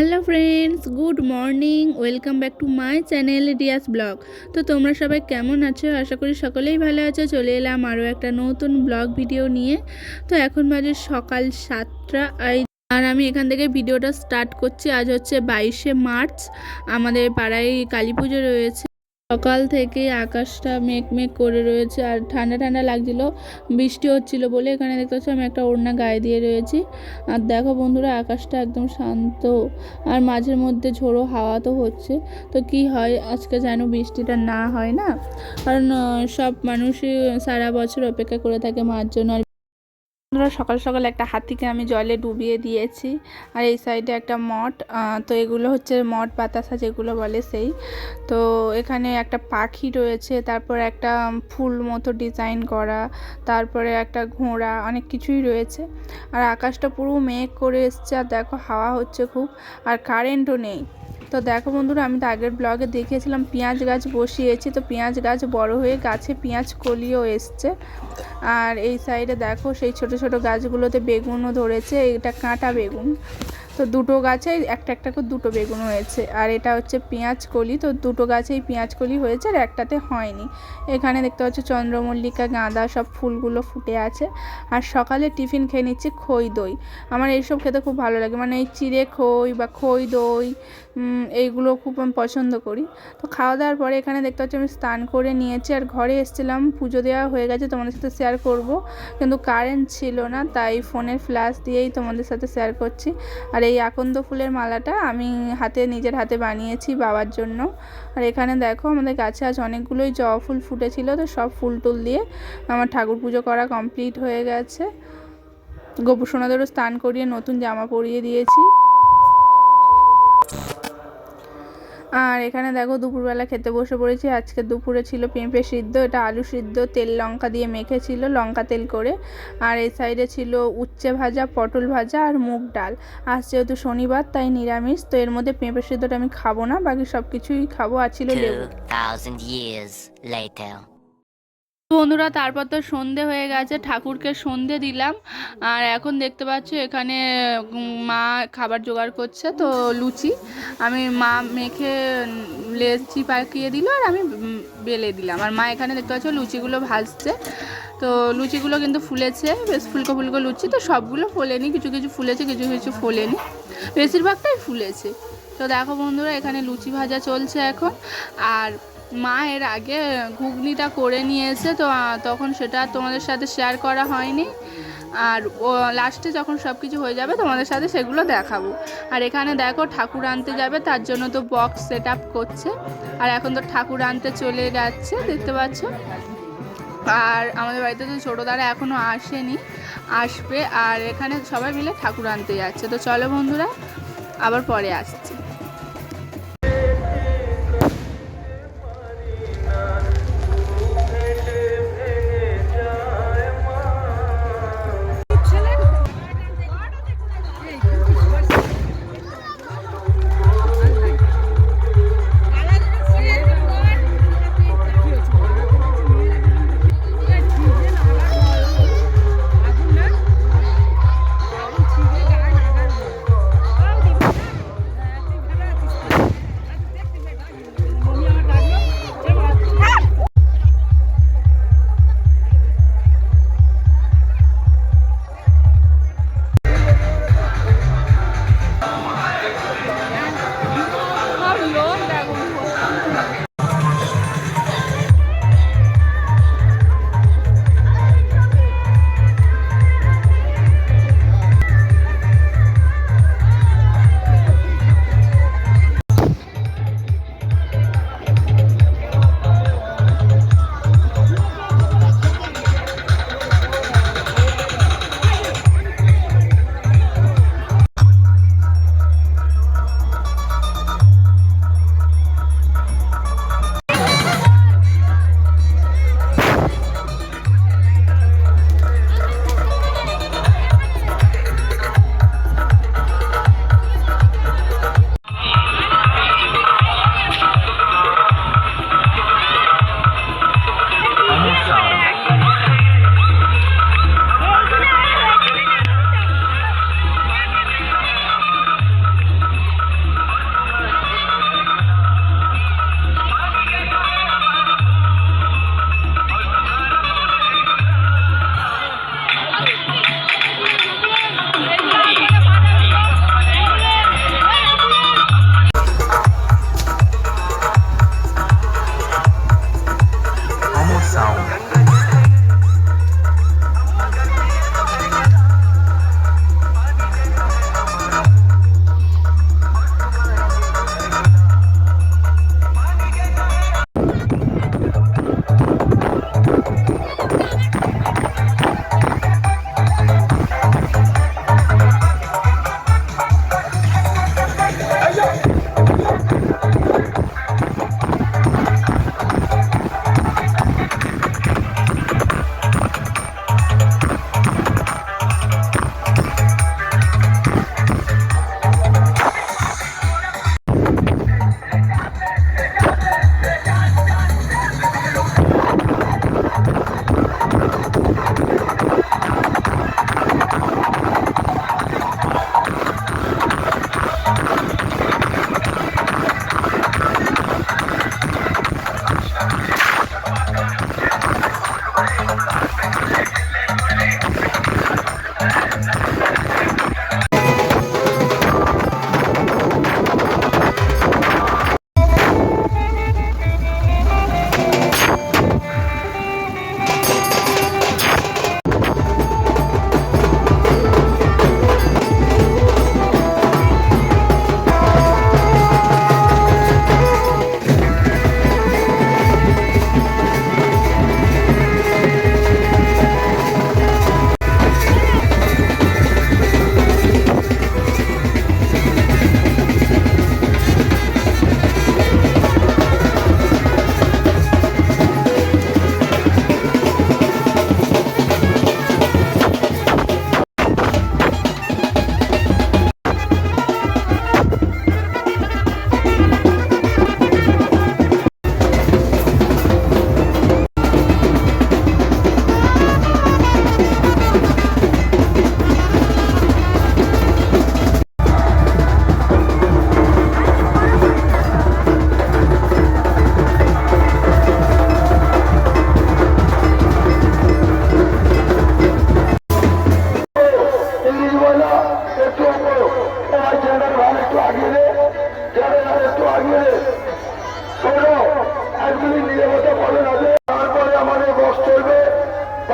Hello friends, good morning, welcome back to my channel Riya's blog. তো তোমরা সবাই কেমন আছো? আশা করি সকলেই ভালো আছো। চলে এলাম আরও একটা নতুন ব্লগ ভিডিও নিয়ে। তো এখন বাজে সকাল সাতটা। আর আমি এখান থেকে ভিডিওটা স্টার্ট করছি। আজ হচ্ছে বাইশে মার্চ। আমাদের পাড়ায় কালী পুজো রয়েছে। সকাল থেকে আকাশটা মেঘ মেঘ করে রয়েছে আর ঠান্ডা ঠান্ডা লাগছিল, বৃষ্টি হচ্ছিল বলে এখানে দেখতে পাচ্ছি আমি একটা ওড়না গায়ে দিয়ে রয়েছি। আর দেখো বন্ধুরা, আকাশটা একদম শান্ত আর মাঝের মধ্যে ঝোড়ো হাওয়া তো হচ্ছে। তো কি হয়, আজকে যেন বৃষ্টিটা না হয় না? কারণ সব মানুষই সারা বছর অপেক্ষা করে থাকে মার জন্য। আর বন্ধুরা, সকাল সকাল একটা হাতিকে আমি জলে ডুবিয়ে দিয়েছি। আর এই সাইডে একটা মঠ তো এগুলো হচ্ছে মঠ বাতাসা যেগুলো বলে সেই। তো এখানে একটা পাখি রয়েছে, তারপর একটা ফুল মতো ডিজাইন করা, তারপরে একটা ঘোড়া, অনেক কিছুই রয়েছে। আর আকাশটা পুরো মেঘ করে এসছে, আর দেখো হাওয়া হচ্ছে খুব, আর কারেন্টও নেই। তো দেখো বন্ধুরা, আমি তো আগের ব্লগে দেখিয়েছিলাম পেঁয়াজ গাছ বসিয়েছি। তো পেঁয়াজ গাছ বড় হয়ে গাছে পেঁয়াজ কলিও এসছে। আর এই সাইডে দেখো, সেই ছোট ছোট গাছগুলোতে বেগুনও ধরেছে, এটা কাঁটা বেগুন। তো দুটো গাছে একটা একটা করে দুটো বেগুন হয়েছে। আর এটা হচ্ছে পেঁয়াজ কলি, তো দুটো গাছেই পেঁয়াজ কলি হয়েছে আর একটাতে হয়নি। এখানে দেখতে পাচ্ছ চন্দ্রমল্লিকা, গাঁদা সব ফুলগুলো ফুটে আছে। আর সকালে টিফিন খেয়ে নিচ্ছি খই দই। আমার এইসব খেতে খুব ভালো লাগে মানে এই চিড়ে খই বা খই দই এইগুলো খুব আমি পছন্দ করি। তো খাওয়া দাওয়ার পরে এখানে দেখতে পাচ্ছি আমি স্নান করে নিয়েছি আর ঘরে এসেছিলাম, পুজো দেওয়া হয়ে গেছে, তোমাদের সাথে শেয়ার করব। কিন্তু কারেন্ট ছিল না, তাই ফোনের ফ্ল্যাশ দিয়েই তোমাদের সাথে শেয়ার করছি। আর এই আকন্দ ফুলের মালাটা আমি হাতে, নিজের হাতে বানিয়েছি বাবার জন্য। আর এখানে দেখো আমাদের গাছে আজ অনেকগুলোই জবা ফুল ফুটেছিল, তো সব ফুল টুল দিয়ে আমার ঠাকুর পুজো করা কমপ্লিট হয়ে গেছে। গোপু সোনাদেরও স্নান করিয়ে নতুন জামা পরিয়ে দিয়েছি। আর এখানে দেখো দুপুরবেলা খেতে বসে পড়েছি। আজকে দুপুরে ছিল পেঁপে সিদ্ধ এটা আলু সিদ্ধ তেল লঙ্কা দিয়ে মেখেছিল লঙ্কা তেল করে। আর এই সাইডে ছিল উচ্ছে ভাজা পটল ভাজা আর মুগ ডাল। আজ যেহেতু শনিবার তাই নিরামিষ তো এর মধ্যে পেঁপে সিদ্ধটা আমি খাব না বাকি সব কিছুই খাব। আর ছিল লেবু। 2,000 years later. বন্ধুরা, তারপর তো সন্ধে হয়ে গেছে, ঠাকুরকে সন্ধে দিলাম। আর এখন দেখতে পাচ্ছ এখানে মা খাবার জোগাড় করছে, তো লুচি। আমি মা মেখে লেচি পাকিয়ে দিল আর আমি বেলে দিলাম। আর মা এখানে দেখতে পাচ্ছ লুচিগুলো ভাজছে। তো লুচিগুলো কিন্তু ফুলেছে, বেশ ফুলকো ফুলকো লুচি। তো সবগুলো ফোলেনি, কিছু কিছু ফুলেছে, কিছু কিছু ফোলেনি। বেশিরভাগটাই ফুলেছে। তো দেখো বন্ধুরা, এখানে লুচি ভাজা চলছে এখন। আর মা এর আগে ঘুগনিটা করে নিয়েছে, তো তখন সেটা তোমাদের সাথে শেয়ার করা হয়নি। আর লাস্টে যখন সব কিছু হয়ে যাবে, তোমাদের সাথে সেগুলো দেখাবো। আর এখানে দেখো ঠাকুর আনতে যাবে, তার জন্য তো বক্স সেট আপ করছে। আর এখন তো ঠাকুর আনতে চলে যাচ্ছে, দেখতে পাচ্ছ? আর আমাদের বাড়িতে তো ছোটো দ্বারা এখনও আসেনি, আসবে। আর এখানে সবাই মিলে ঠাকুর আনতে যাচ্ছে। তো চলো বন্ধুরা, আবার পরে আসছি।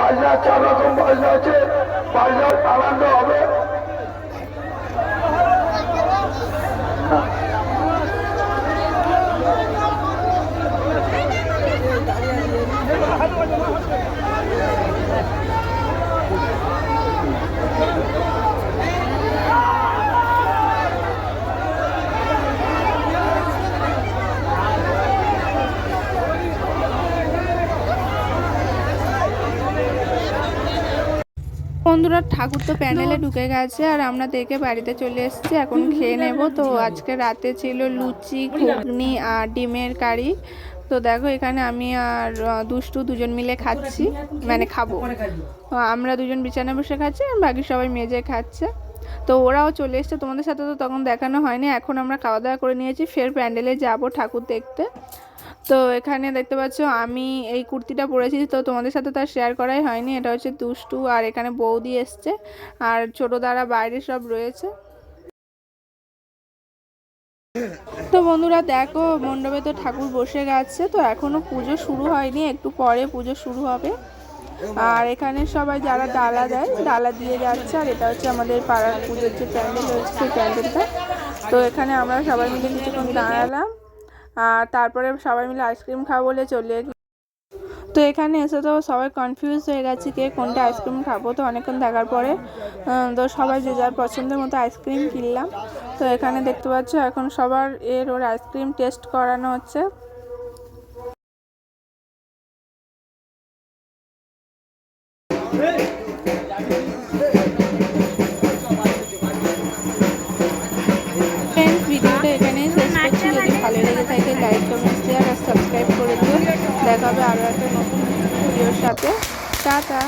বাজনা চার রকম বাজনা আছে বাজনার আনন্দ হবে। বন্ধুরা ঠাকুর তো প্যান্ডেলে ঢুকে গেছে আর আমরা দেখে বাড়িতে চলে এসেছি এখন খেয়ে নেব। তো আজকে রাতে ছিল লুচি ঘুগনি আর ডিমের কারি। তো দেখো এখানে আমি আর দুষ্টু দুজন মিলে খাচ্ছি মানে খাব। আমরা দুজন বিছানায় বসে খাচ্ছি আর বাকি সবাই মেজে খাচ্ছে। তো ওরাও চলে এসছে তোমাদের সাথে তো তখন দেখানো হয়নি। এখন আমরা খাওয়া দাওয়া করে নিয়েছি ফের প্যান্ডেলে যাব ঠাকুর দেখতে। তো এখানে দেখতে পাচ্ছ, আমি এই কুর্তিটা পরেছি, তো তোমাদের সাথে তার শেয়ার করাই হয়নি। এটা হচ্ছে দুষ্টু আর এখানে বৌদি এসছে, আর ছোট দ্বারা বাইরে সব রয়েছে। তো বন্ধুরা দেখো, মণ্ডপে তো ঠাকুর বসে গেছে, তো এখনও পুজো শুরু হয়নি, একটু পরে পুজো শুরু হবে। আর এখানে সবাই যারা ডালা দেয়, ডালা দিয়ে যাচ্ছে, আর এটা হচ্ছে আমাদের পাড়ার পুজোর যে প্যান্ডেল রয়েছে, সেই প্যান্ডেলটা। তো এখানে আমরা সবাই মিলে কিছুক্ষণ দাঁড়ালাম। তারপরে সবাই মিলে আইসক্রিম খাব বলে চলে। তো এখানে এসে তো সবাই কনফিউজ হয়ে গেছে কে কোনটা আইসক্রিম খাব। তো অনেকক্ষণ দেখার পরে তো সবাই যে যার পছন্দের মতো আইসক্রিম কিনলাম। তো এখানে দেখতে পাচ্ছ, এখন সবার এর ওর আইসক্রিম টেস্ট করানো হচ্ছে। লাইক কমেন্ট শেয়ার আর সাবস্ক্রাইব করে দিও। দেখা হবে আরও একটা নতুন ভিডিওর সাথে। টাটা।